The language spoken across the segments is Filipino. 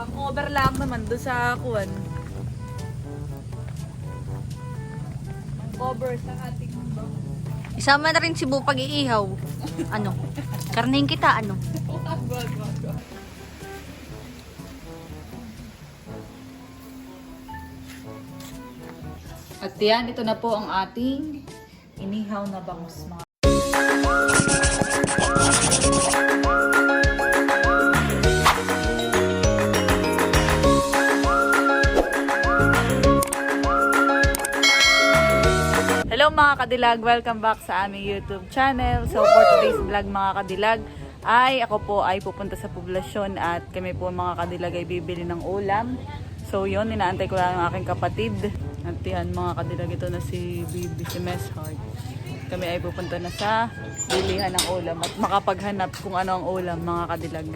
Pang cover lang naman doon sa kuwan. Pang cover sa ating bangus. Isama na rin si Bu pag-iihaw. Ano? Karnehin kita, ano? At yan, ito na po ang ating inihaw na bangus mga Mga kadilag, welcome back sa aming YouTube channel. So for today's vlog mga kadilag, ay ako po ay pupunta sa poblasyon at kami po mga kadilag ay bibili ng ulam. So yun, inaantay ko lang ang aking kapatid. At yan mga kadilag, ito na si Bibi, si Mess Heart. Kami ay pupunta na sa bilihan ng ulam at makapaghanap kung ano ang ulam mga kadilag.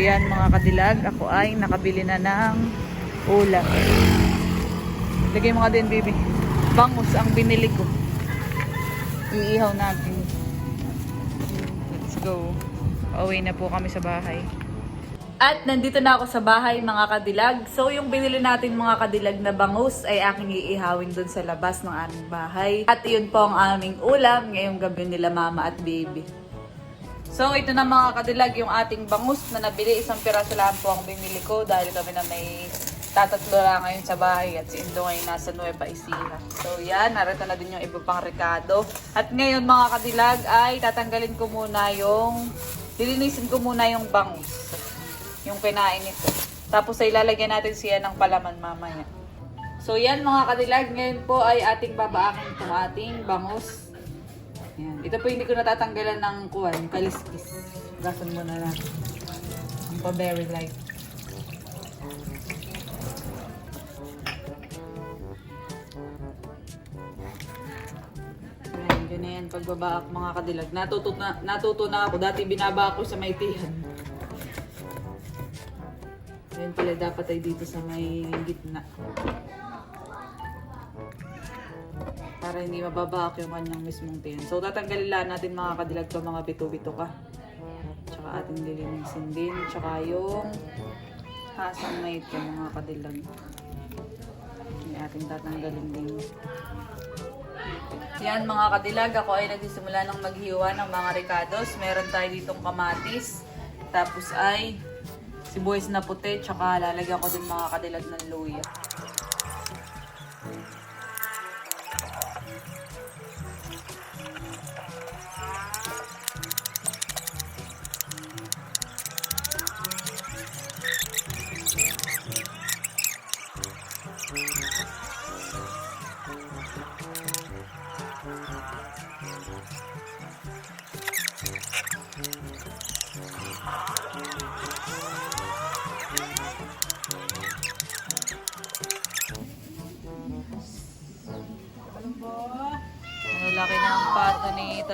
Yan mga kadilag, ako ay nakabili na ng ulam. Lagay mo nga din, baby. Bangus ang binili ko. Iihaw natin. Let's go. Away na po kami sa bahay. At nandito na ako sa bahay mga kadilag. So yung binili natin mga kadilag na bangus ay aking iihawin dun sa labas ng aming bahay. At yun po ang aming ulam ngayong gabi nila mama at baby. So, ito na mga kadilag, yung ating bangus na nabili. Isang piraso lang po ang binili ko dahil kami na may tatatlo lang ngayon sa bahay at si Indo ngayon nasa Nueva Ecija. So, yan. Narito na din yung iba pang rekado. At ngayon mga kadilag ay tatanggalin ko muna yung, lilinisin ko muna yung bangus. Yung kinain nito. Tapos ay lalagyan natin siya ng palaman mamaya. So, yan mga kadilag. Ngayon po ay ating babaakin itong ating bangus. Yan. Ito po hindi ko natatanggalan ng kuwan, kaliskis. Gasan mo na lang. Ang pa-berry light. Yan, yun na yan. Pagbabaak mga kadilag. Natuto na, natuto na ako. Dati binaba ako sa may tihan. Yan pala dapat ay dito sa may gitna. Para hindi mababak yung kanyang mismong tiyan. So, tatanggalin lang natin mga kadilag to, mga bito-bito ka. Tsaka ating lilinisin din. Tsaka yung hasang na ito, mga kadilag. Yung ating tatanggalin din. Yan mga kadilag, ako ay nagsisimula ng maghiwa ng mga ricados. Meron tayo ditong kamatis. Tapos ay sibuyas na puti. Tsaka lalagyan ko din mga kadilag ng luya.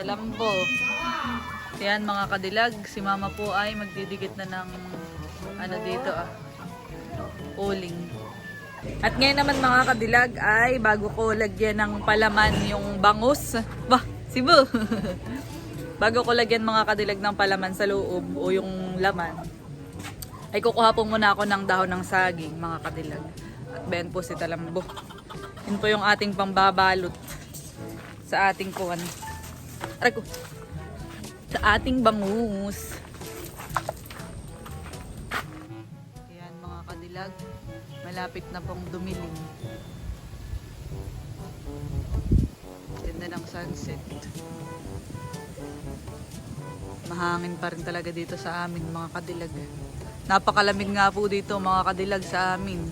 Ni Talambo. Yan mga kadilag, si mama po ay magdidikit na ng ano dito ah, uling. At ngayon naman mga kadilag ay bago ko lagyan ng palaman yung bangus. Bah, sibo! bago ko lagyan mga kadilag ng palaman sa loob o yung laman, ay kukuha po muna ako ng dahon ng saging mga kadilag. At ben po si Talambo. Yun po yung ating pambabalot sa ating kuwan. Aray ko. Sa ating bangus. Ayan mga kadilag. Malapit na pong dumilim. Ganda ng sunset. Mahangin pa rin talaga dito sa amin mga kadilag. Napakalamig nga po dito mga kadilag sa amin.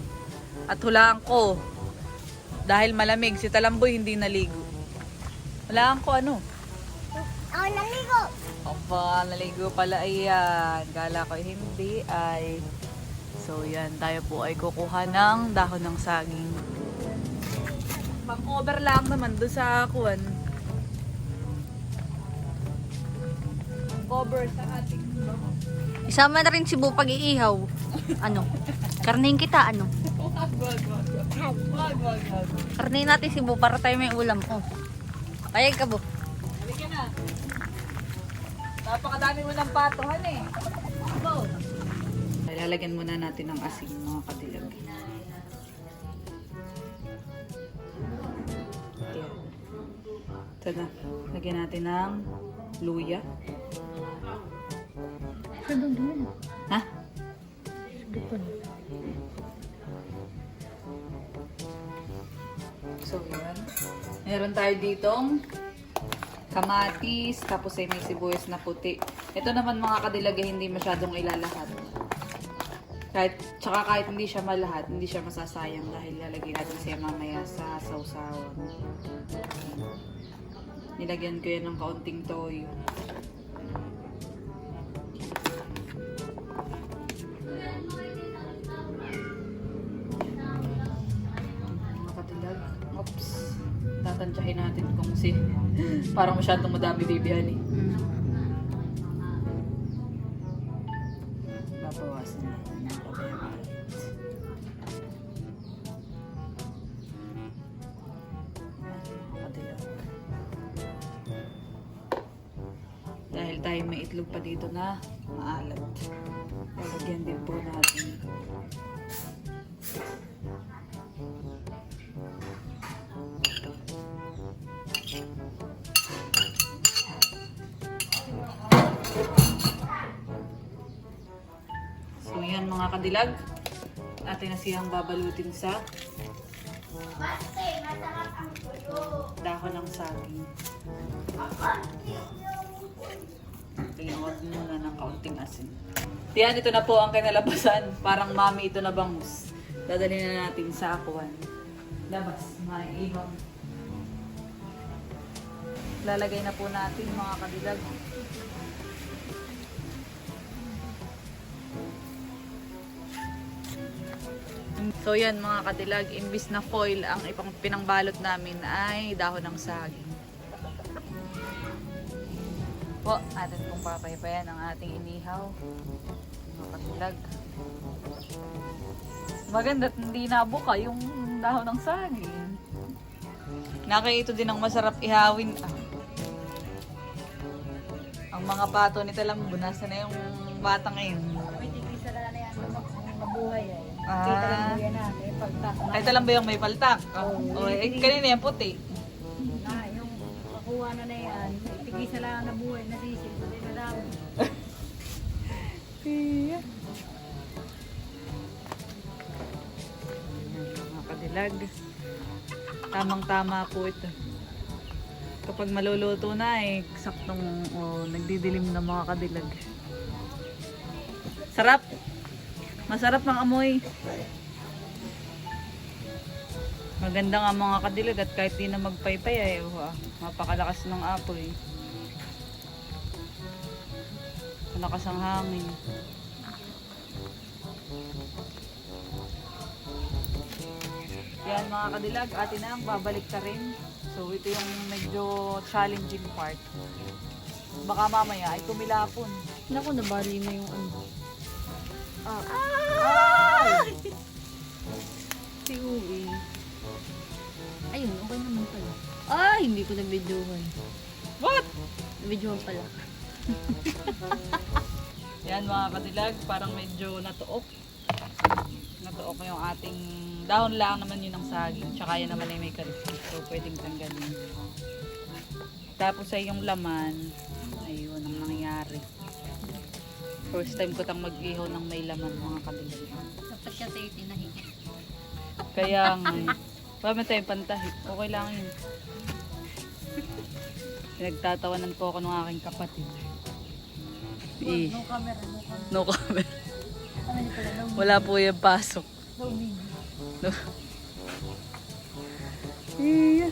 At hulaan ko, dahil malamig, si Talamboy hindi naligo. Hulaan ko ano? Ako naligo. Aba, naligo pala ayan. Kala ko hindi ay... So yan, tayo po ay kukuha ng dahon ng saging. Pang-cover lang naman doon sa kuwan. Cover sa ating Isama na rin si Bu pag iihaw. Ano? Karnihin kita, ano? Wag, wag, wag. Wag, wag, wag. Karnihin natin si Bu para tayo may ulam. Oh. Payag ka, Bu. Halika na. Napakadami mo ng patuhan eh. Abo. Lalagyan muna natin ng asin mga kadilag. Ayan. Ito. Lagyan natin ng luya. Ha? So, yan. Meron tayo ditong kamatis, tapos ay may sibuyas na puti. Ito naman mga kadilag ay hindi masyadong ilalahat. Kahit, tsaka kahit hindi siya malahat, hindi siya masasayang dahil lalagay natin siya mamaya sa sausawan. Nilagyan ko yan ng kaunting toyo. Natin kung si... Parang masyadong madami bibihan eh. Babawasan natin ng katilag. Dahil tayo may itlog pa dito na maalat. Lalagyan din po natin. Yan mga kadilag. Atin na siyang babalutin sa dahon ng saging. Tingnan muna ng kaunting asin. Yan, ito na po ang kinalabasan. Parang mami ito na bangus. Dadalhin na natin sa akuan. Labas, maiihaw. Lalagay na po natin mga kadilag. So yan mga kadilag, imbis na foil, ang ipang pinangbalot namin ay dahon ng saging. Po, atin pong papaypayan ang ating inihaw. Mga kadilag. Maganda hindi nabuka yung dahon ng saging. Nakaito din ang masarap ihawin. Ah. Ang mga pato ni Talambo, nasa na yung bata ngayon. mabuhay ay. Ah. Kita lang yan na, may pagtak na. Ay, Talambo yung may paltak. Oh, eh, kanina yung puti. Na, yung makuha na na yan, tigisa lang na buhay na diesel, pwede na lang. Tiya. Mga kadilag. Tamang-tama po ito. Kapag maluluto na eh, saktong oh, nagdidilim na mga kadilag. Sarap. Masarap ang amoy. Maganda nga mga kadilag at kahit di na magpaypay ay oh, ah, mapakalakas ng apoy. Malakas ang hangin. Yan mga kadilag, atin na ang babalik ka rin. So ito yung medyo challenging part. Baka mamaya ay tumilapon. Naku, nabali na yung ano. Ah! Si Uwi. Ayun, okay naman pala. Ay, hindi ko na-videohan. What? Na-videohan pala. Yan mga kadilag, parang medyo natuok. Natuok yung ating dahon lang naman yun ng saging. Tsaka yan naman ay may kaliskis. So pwedeng tanggalin. Tapos ay yung laman, ayun ang nangyayari. First time ko tang mag-ihaw ng may laman mga kadilag. Dapat siya tayo tinahi. Kaya nga, eh. Wala man tayong pantahit. Okay lang yun. Pinagtatawanan po ako ng aking kapatid. Eh, No camera, no camera. no comment. Ano Wala po yung pasok. no video. No. Iya.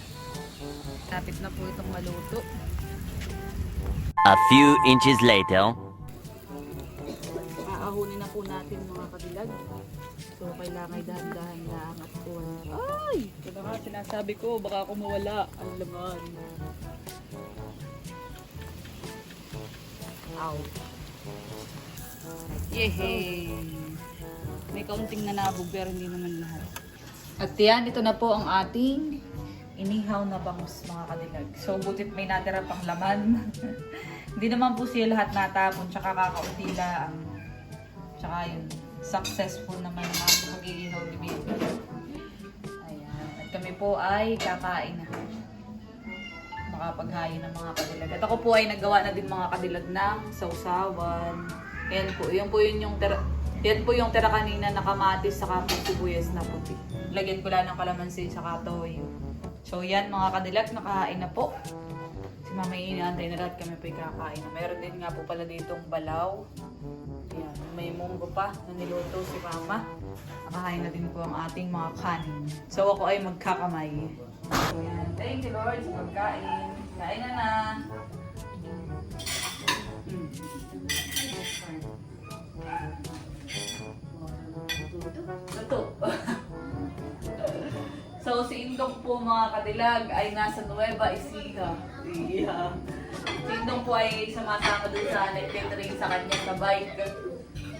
Tapit na po itong maluto. A few inches later. Po natin mga kadilag. So, kailangan ay dahan-dahan lang at kuwan. Ay! Ito nga sinasabi ko, baka ako mawala ang laman. Ow. Yehey! May kaunting nanabog pero hindi naman lahat. At yan, ito na po ang ating inihaw na bangus mga kadilag. So, butit may natira pang laman. Hindi naman po siya lahat natapon, tsaka kakaunti lang. Tsaka yun, successful naman ang ating pag-iihaw ni Baby. Ayan. At kami po ay kakain na. Makapaghain ng mga kadilag. At ako po ay nagawa na din mga kadilag ng sausawan. Yan po. Yan po yun yung tira, yan po yung tira kanina na kamatis sa kapag sibuyas na puti. Lagyan ko lang ng kalamansi sa katoyo. So yan mga kadilag, nakahain na po. Si mama inaantay na lahat kami po kakain. Meron din nga po pala ditong balaw. May munggo pa na niluto si mama. Nakahain na din po ang ating mga kanin. So ako ay magkakamay. So yan. Thank you Lord sa pagkain. Kain na na. Mm. Luto. so, si Indong po mga kadilag ay nasa Nueva Ecija. Yeah. Si Indong po ay sumasama dun sa nag-catering sa kanyang na bike.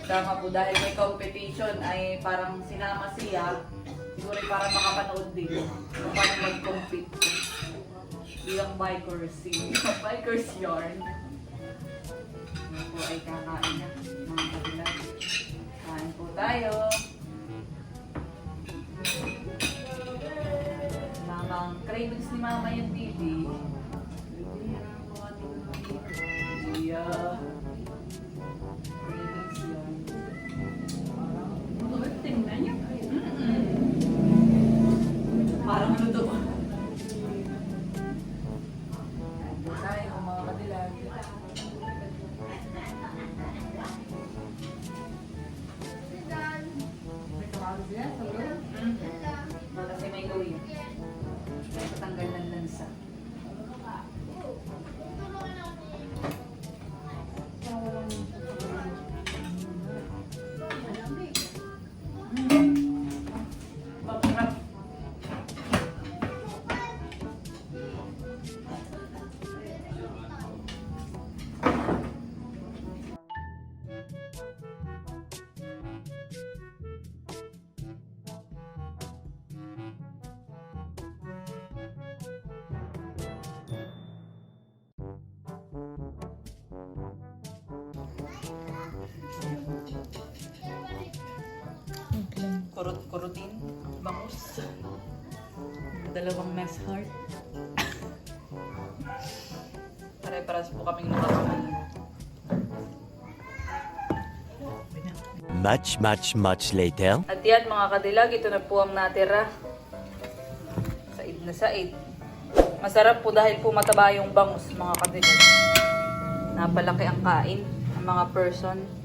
Tama po dahil may competition ay parang sinama siya. Siguro para makapanood din kung paano mag-compete. Bilang bikers, bikers yarn. Yan po ay kakain na mga kadilag. Kain po tayo. Mamang cravings ni mama yung baby. Yeah. Kurut-kurutin. Bangus. Dalawang mess heart. Pare-paras po kaming nakasunan. Much, much, much later. At yan mga kadilag, ito na po ang natira. Said na said. Masarap po dahil po mataba yung bangus mga kadilag. Napalaki ang kain ng mga person.